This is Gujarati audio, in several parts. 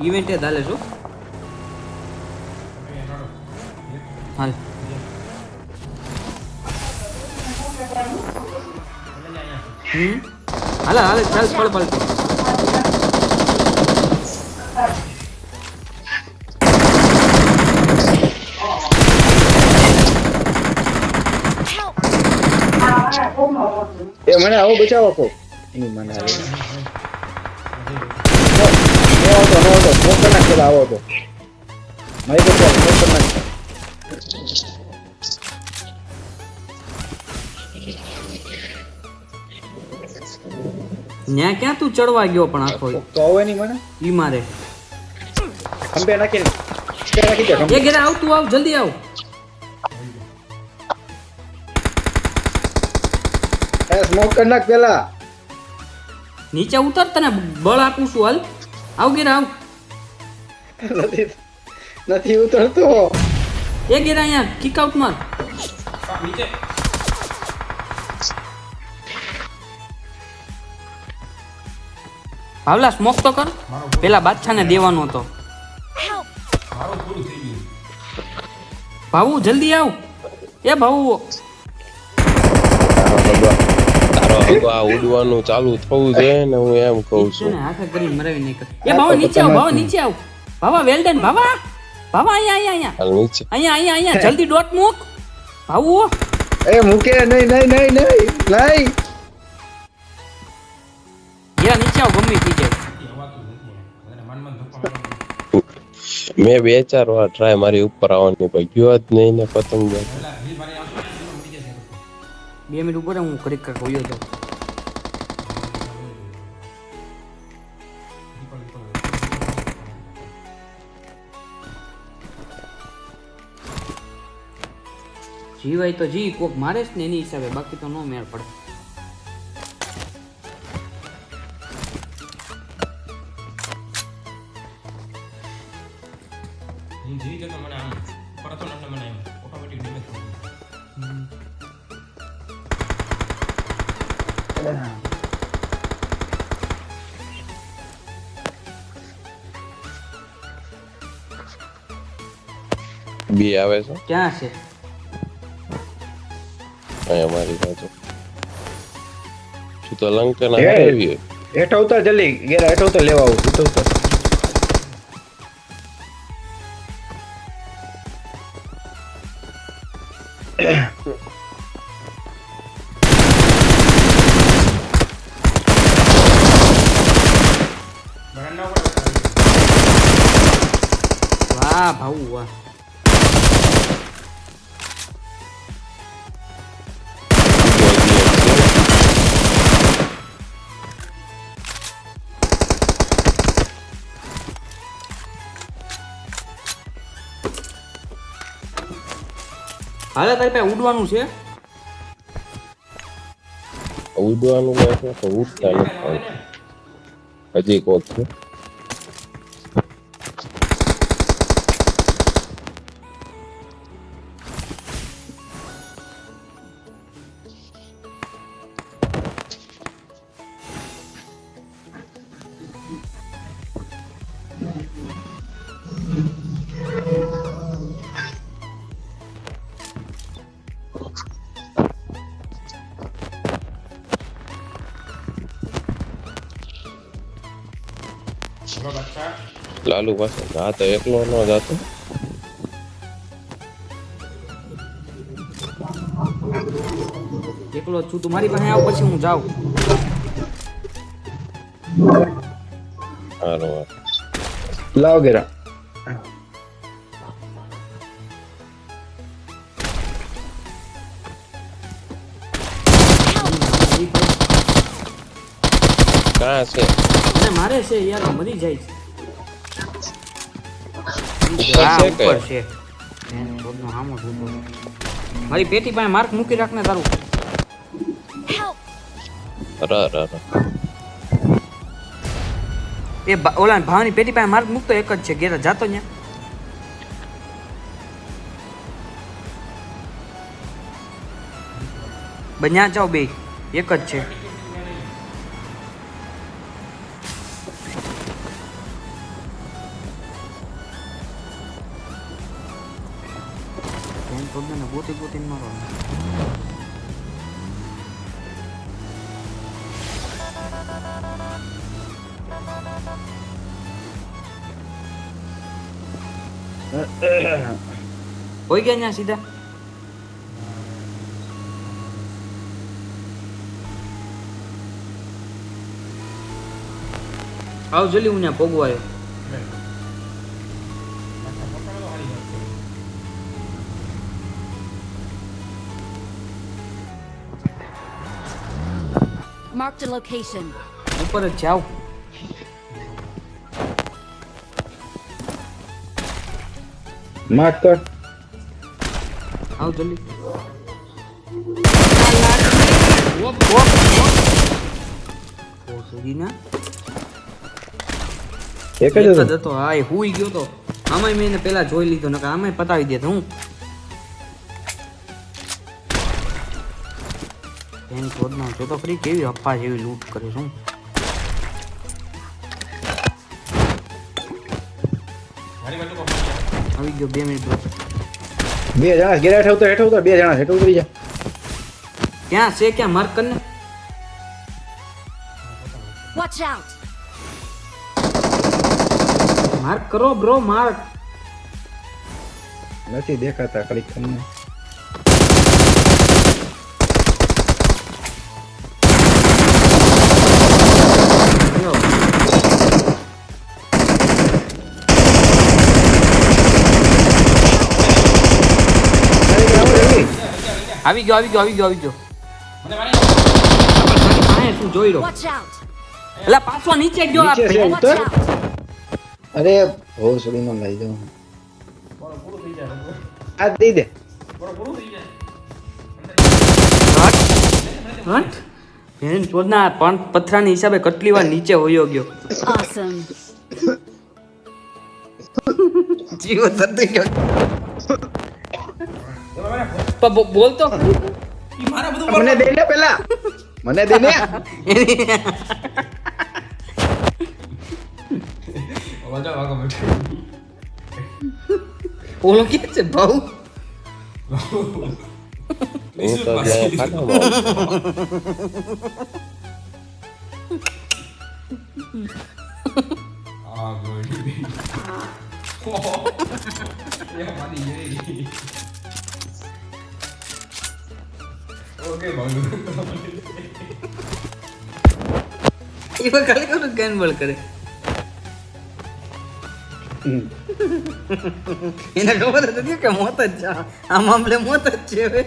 ઇવેન્ટ એ ચાલે શું? હાલ. હમ? હાલ હાલ ચાલ પળ પળ. એ મને આવો બચાવો આપો. એની મને આવે નો આવતો નો આવતો સ્મોક કરી નાખ પેલા આવો તો મારી બચાવ સ્મોક કરી નાખ ન્યા ક્યાં તું ચડવા ગયો પણ આખો? તો આવે નહીં મને? ઈ મારે. ખંભે નાખીને. ખંભે નાખી દે એ ખંભે ઘરે આવ તું આવ જલ્દી આવ. એ સ્મોક કર નાખ પેલા. નીચે ઉતર તને બળ આપું છું હાલ. આવ ઘેરા આવ. નથી નથી ઉતરતો. એ ગેર અહીંયા કિક આઉટ માર. ભાવલા સ્મોક તો કર. પેલા બાદશાહને દેવાનો હતો. ભાવુ જલ્દી આવ. એ ભાવું તારો હગો આ ઉડવાનું ચાલુ થવું છે ને હું એમ કહું છે છું. ને હાથે કરીને મરાવી નહીં એ ભાવ નીચે આવ ભાવ નીચે આવ. ભાવા વેલ્ડન ભાવા ભાવા અહીંયા અહીંયા નીચે. અહીંયા અહીંયા અહીંયા. જલ્દી ડોટ મૂક. ભાવું એ મૂકે નહીં નહીં નહીં નહીં. લઈ. યા નીચે આવ ગમે થઈ જાય. મેં બે ચાર વાર ટ્રાય મારી ઉપર આવવાની પણ ગયો જ નહીં ને પતંગ. બે મિનિટ ઉપર હું કાંઈક હોયો જાઉં જીવાય તો જી કોક મારે જ ને એની હિસાબે બાકી તો ન મેળ પડે. હું જીવી જતો મને આમ પરતો એટલે મને ઓટોમેટિક ડેમેજ થઈ બી આવે છે? ક્યાં છે? શું તો લંકન. હરાવી હેઠો ઉતર જલ્દી ગેરા હેઠો ઉતર લેવા આવું ઉતર ઉતર બરાંડા હાલે તારી પાસે ઉડવાનું છે? ઉડવાનું તો ઉડતા નથી. હજી કોક છે. લાલુ પાસે. આ તો એકલો ન જાતો. એકલો છું તું મારી પાસે આવ પછી હું જાઉં. હારો. લાવ ગેરા કાં છે? મારે છે યાર મરી જાય છે. ઉપર છે. હામો. મારી પેટી પાસે માર્ક મૂકી રાખને તારું. ર ર એ ઓલા ભાવની પેટી પાસે માર્ક મૂકતો એક જ છે ઘેર જાતો ને બન્યા જાઓ બે એક જ છે. હોય ગયા ત્યાં સીધા આવ જલ્દી હું ત્યાં પગવાયો Marked a location. ઉપર જ જાઓ માર્ક કર આવ જલ્દી. એક જ હતો. હા એ હુઈ ગયો તો. આમાંય મેં પેલા જોઈ લીધો નકર આમાંય પતાવી દેતો હું. એની શોધમાં જો તો ખરી કેવી અફા જેવી લૂંટ કરે છું? આવી ગયો બે મિનિટ. બે જણા ઘેર હેઠ ઉતર હેઠ ઉતર બે જણા હેઠ ઉતરી જા. ક્યાં છે ક્યાં? માર્ક કરને Watch out! માર્ક કરો બ્રો માર્ક. નથી દેખાતા ખાલી તમને. આવી ગયો આવી ગયો આવી ગયો આવી ગયો. મને શું જોઈ લો Watch એટલે પાછો નીચે ગયો! અરે લઈ જાઉં. આ દઈ દે. બેન ચોદના પણ પથરાની હિસાબે કેટલી વાર નીચે હોયો ગયો. જીવો થતો ગયો. પણ બો- બોલતો ઈ મારા બધું મને દે ને પેલા મને દે ને વાગા વાગા બેઠો ઓલો કે છે ભાઉ હું તો એટલે ખાનામાં આ ગોળી છે આ મામલે મોત જ છે હવે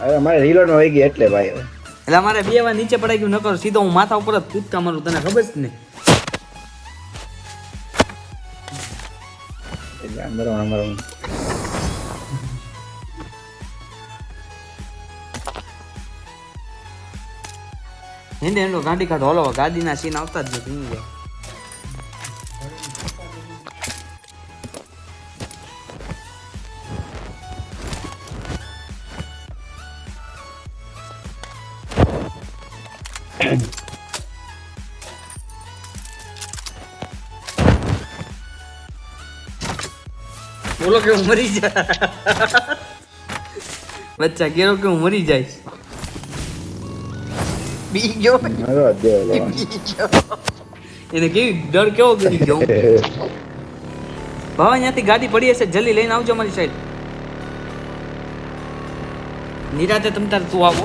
હવે મારે રીલોડમાં ગઈ એટલે ભાઈ એટલે અમારે બે વાર નીચે પડાઈ ગયું નકર સીધો હું માથા ઉપર જ કૂદકા મારું તને ખબર જ નહીં એટલે અમારો હિન્દે એનો ગાડી કાઢો. હલો ગાડીના સીન આવતા જ નથી જાય બોલો કે હું મરી જાય બચ્ચા કેરો કે હું મરી જઈશ? બી ગયો મારો દેવ એને કેવી ડર કેવો કરી ગયો ભાવ અહીંયાથી ગાડી પડી હશે જલ્દી લઈને આવજો મારી સાઈડ નિરાતે તમ તાર તું આવો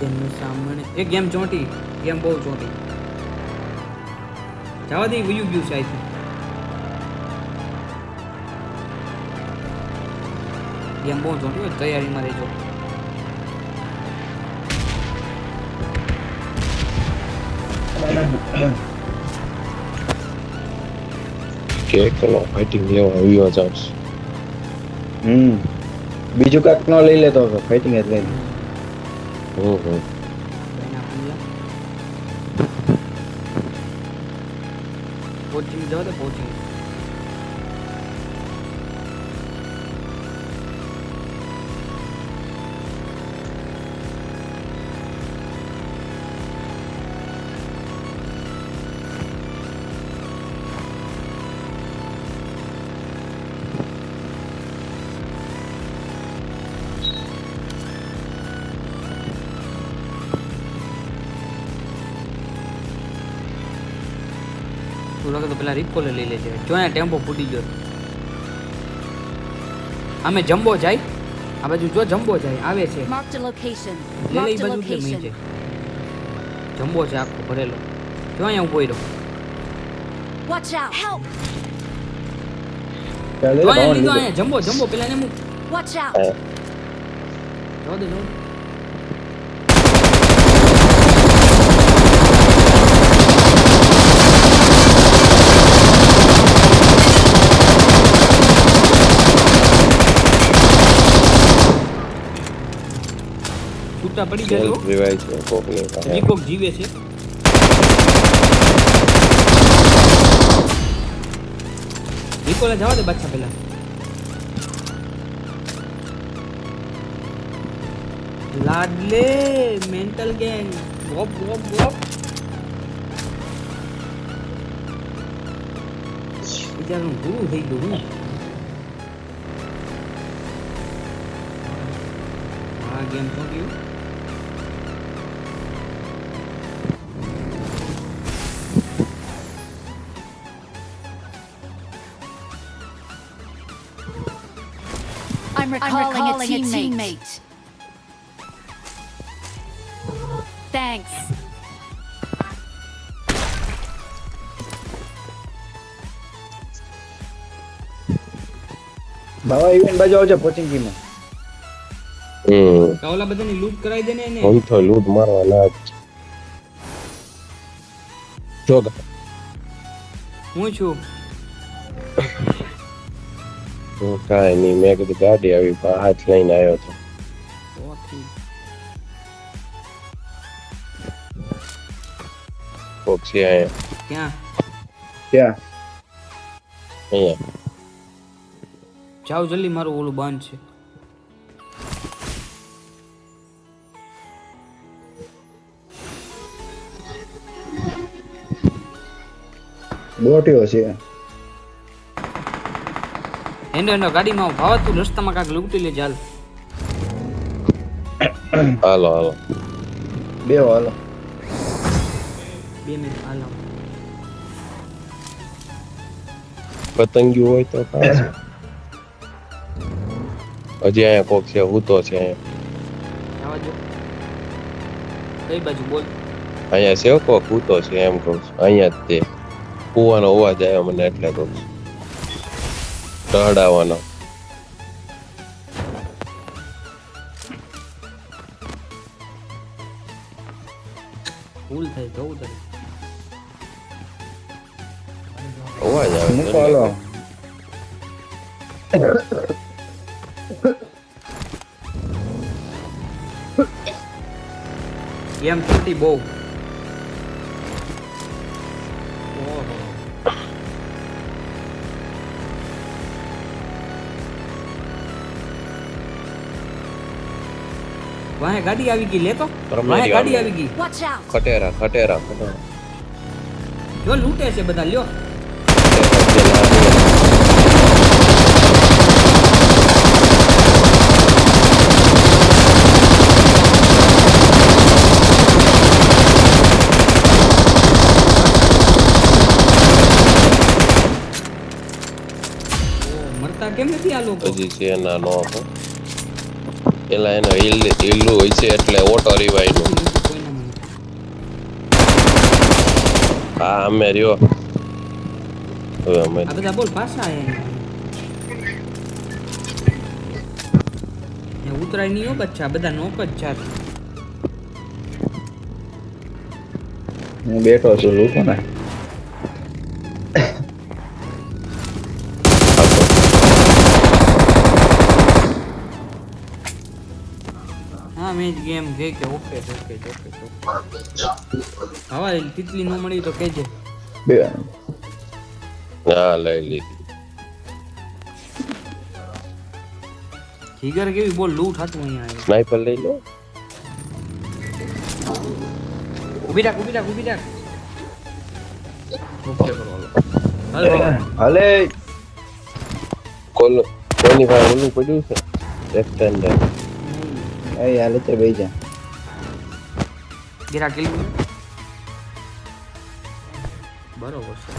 તેમનું સામે એ ગેમ ચોંટી ગેમ બહુ ચોંટી જવા દે વયું ગયું છે અહીંથી ગેમ બહુ ચોંટી તૈયારીમાં રહેજો કે એકલો ફાઇટિંગ લેવા આવ્યો છું. હમ બીજું કાંક ન લઈ લેતો ફાઇટિંગ જ લઈ લે. કોચિંગ જાઓ તો કોચિંગ આપણે તો પેલા રિકોલે લઈ લેજે. જો ટેમ્પો ફૂટી ગયો? અમે જમ્બો જાય? આ બાજુ જો જમ્બો જાય આવે છે. બાજુ. જમ્બો છે આખો ભરેલો. જો અહીંયા ઊભો રહ્યો! જો અહીંયા લીધો અહીંયા? જમ્બો જમ્બો પેલા ને મૂક. Watch out! હા. દે જવા છૂટા પડી ગયા સેલ્ફ રિવાઇવ છે કોકની હજી કોક જીવે છે. નિકોલા જવા દે બચ્ચા પેલા લાડલે મેન્ટલ ગેંગ વોપ વોપ વોપ બિચારું ગુરુ થઈ ગયું હું આ ગેમ તો I'm recalling, a teammate. Thanks. ભાવા ઇવેન્ટ બાજુ આવજો પોચિંગીમાં હમ તો ઓલા બધાની લૂંટ કરાવી દે ને એને હું તો લૂટ મારવાના જ છે. જો હું છું હું કાંઈ નહીં મેં કીધું ગાડી આવી પણ હાથ લઈને આવ્યો હતો. કોક છે અહીંયા. ક્યાં? ક્યાં? અહીંયા. જાઓ જલ્દી મારું ઓલું બંધ છે. બોટ્યો છે. હેન્ડો હેન્ડો ગાડીમાં ભાવ તું રસ્તામાં કાક લૂંટી લે ચાલ હાલો હાલો. બે હાલો. બે મિનિટ હાલો. પતંગિયું હોય તો હજી અહીંયા કોક છે હૂતો છે અહીંયા. કઈ બાજુ બોલ. અહીંયા છે કોક હૂતો છે એમ કહું છું. અહીંયા જ તે. કૂવાનો અવાજ આવ્યો મને એટલે કહું છું. ટહડાવવાનો ભૂલ થાય જવું અવાજ આવે છે. એમ થતી બહુ. વાહે ગાડી આવી ગઈ લેતો. રમવા વાહે દે ગાડી આમને. આવી ગઈ. Watch out! ખટેરા ખટેરા ખટેરા. જો લૂંટે છે બધા લ્યો. ઓ, મરતા કેમ નથી આ લોકો? હજી છે એના નો પેલા એનો હિલ હિલ્લું હોય છે એટલે ઓટો નું મને. હા અમે રહ્યો. હવે અમે આ બધા બોલ પાછા આયા અહીંયા ઉતરાય નહીં હો બચ્ચા બધા નોક જ ચાર હું બેઠો છું લૂકો ને. હા મેં જ ગેમ કે કે ઓકે ઓકે ઓકે હવા તિતલી ન મળી તો કેજે. બે. હા લઈ લીધી જીગર કેવી બોલ લૂટ હતું અહીંયા સ્નાઈપર લઈ લો. ઊભી રાખ ઊભી રાખ ઊભી રાખ. ઓકે કરો હાલે કોલ કોની ભાઈ ઓલું પડ્યું છે? એક્સટેન્ડર એ હાલે તે બેઈ જા. ગીરા કિલ બરોબર છે.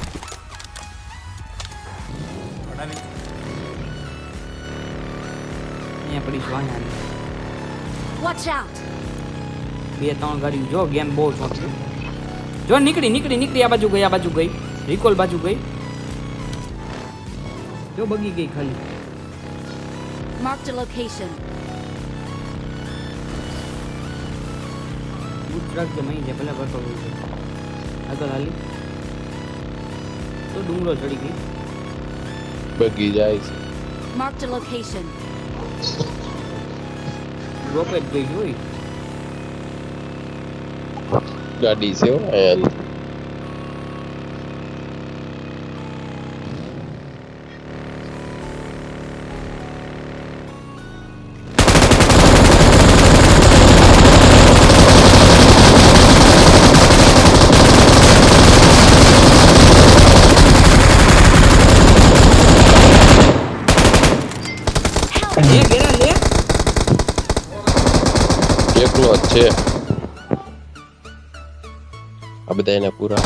અહીંયા પડી વાહન Watch out! બે ત્રણ ગાડી જો ગેમ બહુ ચોંટી જો નીકળી નીકળી નીકળી. આ બાજુ ગઈ આ બાજુ ગઈ. રિકોલ બાજુ ગઈ. જો બગી ગઈ ખાલી. Mark the location. ગુજરાત કે મહી છે ભલે ભરતો હોય છે. આગળ હાલી. તો ડુંગરો ચડી ગઈ બગી જાય છે. માર્ક ધ લોકેશન રોકેટ ગઈ હોય. ગાડી છે હો આ બધા એને પૂરા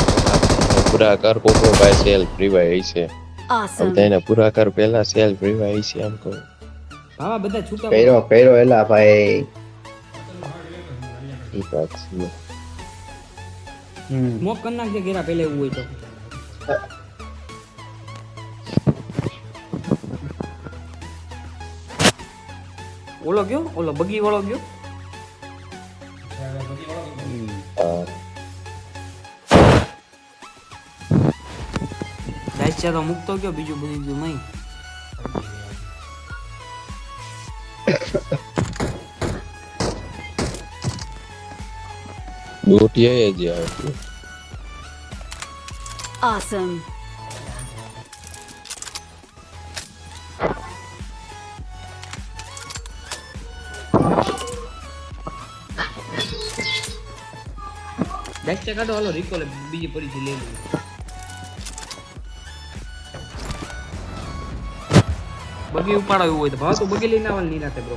પૂરા કર કોકો ભાઈ સેલ્ફ રિવાઈ છે. આ Awesome. બધા એને પૂરા કર પહેલા સેલ્ફ રિવાઈ છે એમ કહું. હા બધા છૂટા પહેરો પહેરો એલા ભાઈ. વાત છે. હમ. મોક કરી નાખજે ઘેરા પહેલા એવું હોય તો. ઓલો ગયો? ઓલો બગી વાળો ગયો? દાયચા તો મૂકતો ગયો બીજું બધું નહીં દોટિયા જ આવે Awesome. બેસ્ટ કાઢો હાલો રિકોલ બીજી પડી છે લઈ લઈએ બગી ઉપાડો એવું હોય તો ભાવ તો બગી લઈને આવવાનું નહીં રાતે બ્રો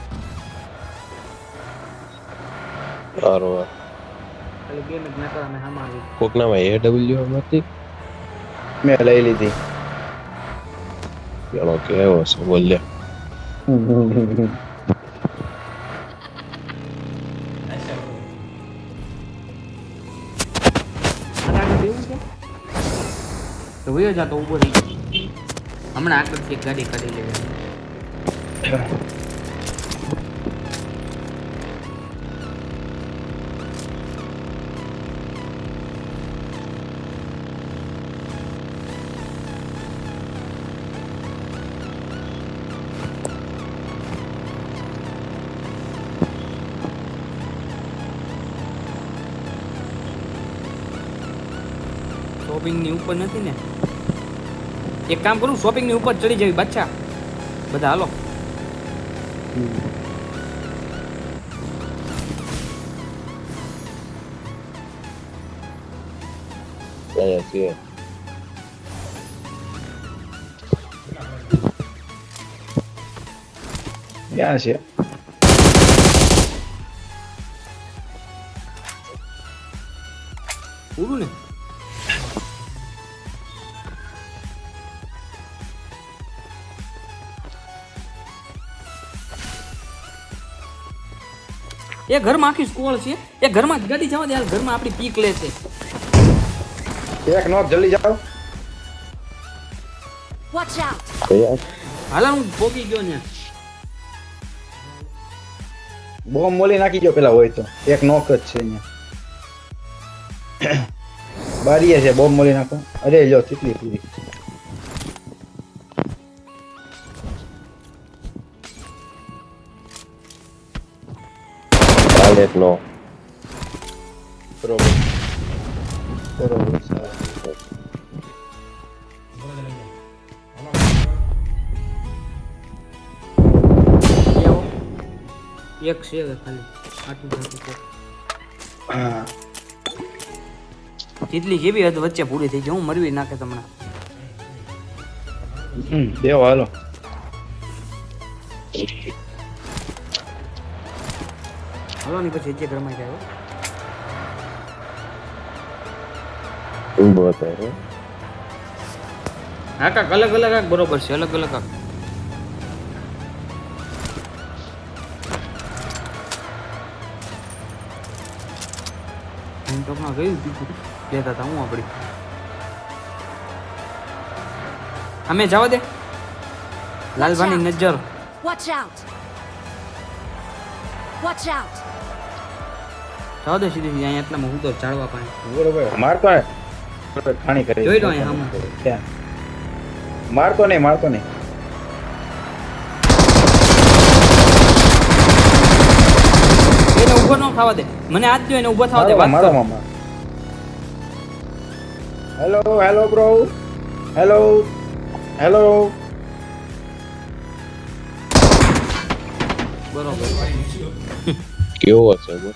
સારું. ખાલી ગેમ જ ના કરવા મેં હામાં આવી કોકનામાં એ ડબલ્યુ માંથી? મેં લઈ લીધી. પેલો કેવો છે બોલ્યા. તો વયો જાતો ઊભો રહી હમણાં આગળથી એક ગાડી કાઢી લેવાની શોપિંગની ઉપર નથી ને? એક કામ કરું શોપિંગની ઉપર ચડી જવી બચ્ચા. બધા હાલો. અહીંયા છે ક્યાં છે પૂરું ને એ ઘરમાં આખી સ્કોળ છે. એ ઘરમાં ગાડી જવા દે હાલ ઘરમાં આપણી પીક લે છે. એક નોક જલ્દી જાઓ. વોચ આઉટ હાલ હું ભોગી ગયો ને બોમ્બ મોલી નાખી ગયો પેલા હોય તો. એક નોક જ છે અહીંયા બારીએ છે બોમ્બ મોલી નાખો. અરે લ્યો કેટલી પૂરી પાલેટ નો બરોબર બરોબર. એક છે ખાલી આટલું છે. હા જેટલી જેવી હદ વચ્ચે પૂરી થઈ ગઈ હું મરવી નાખે તમને હમ દેવો હાલો હાલો ની પછી જે ઘરમાં જાય હો. ઊભો થાય હા. કાક અલગ અલગ કાક બરોબર છે અલગ અલગ કાક હું તો હમણાં ગયું તીખું લેતા હતા હું આપણી અમે જવા દે. લાલભાની નજર. Watch out watch out! જવા દે સીધી અહીંયા એટલામાં હું તો ચાળવા પાણી બરોબર. મારતો ને ખાણી કરી જોઈ લો અહીંયા આમાં? મારતો નહીં મારતો નહીં. એને ઊભો ન ખાવા દે. મને આજ જો એને ઊભો થવા દે મારો વાત કર. Hello hello bro hello hello બરોબર. કેવો છે બોલ?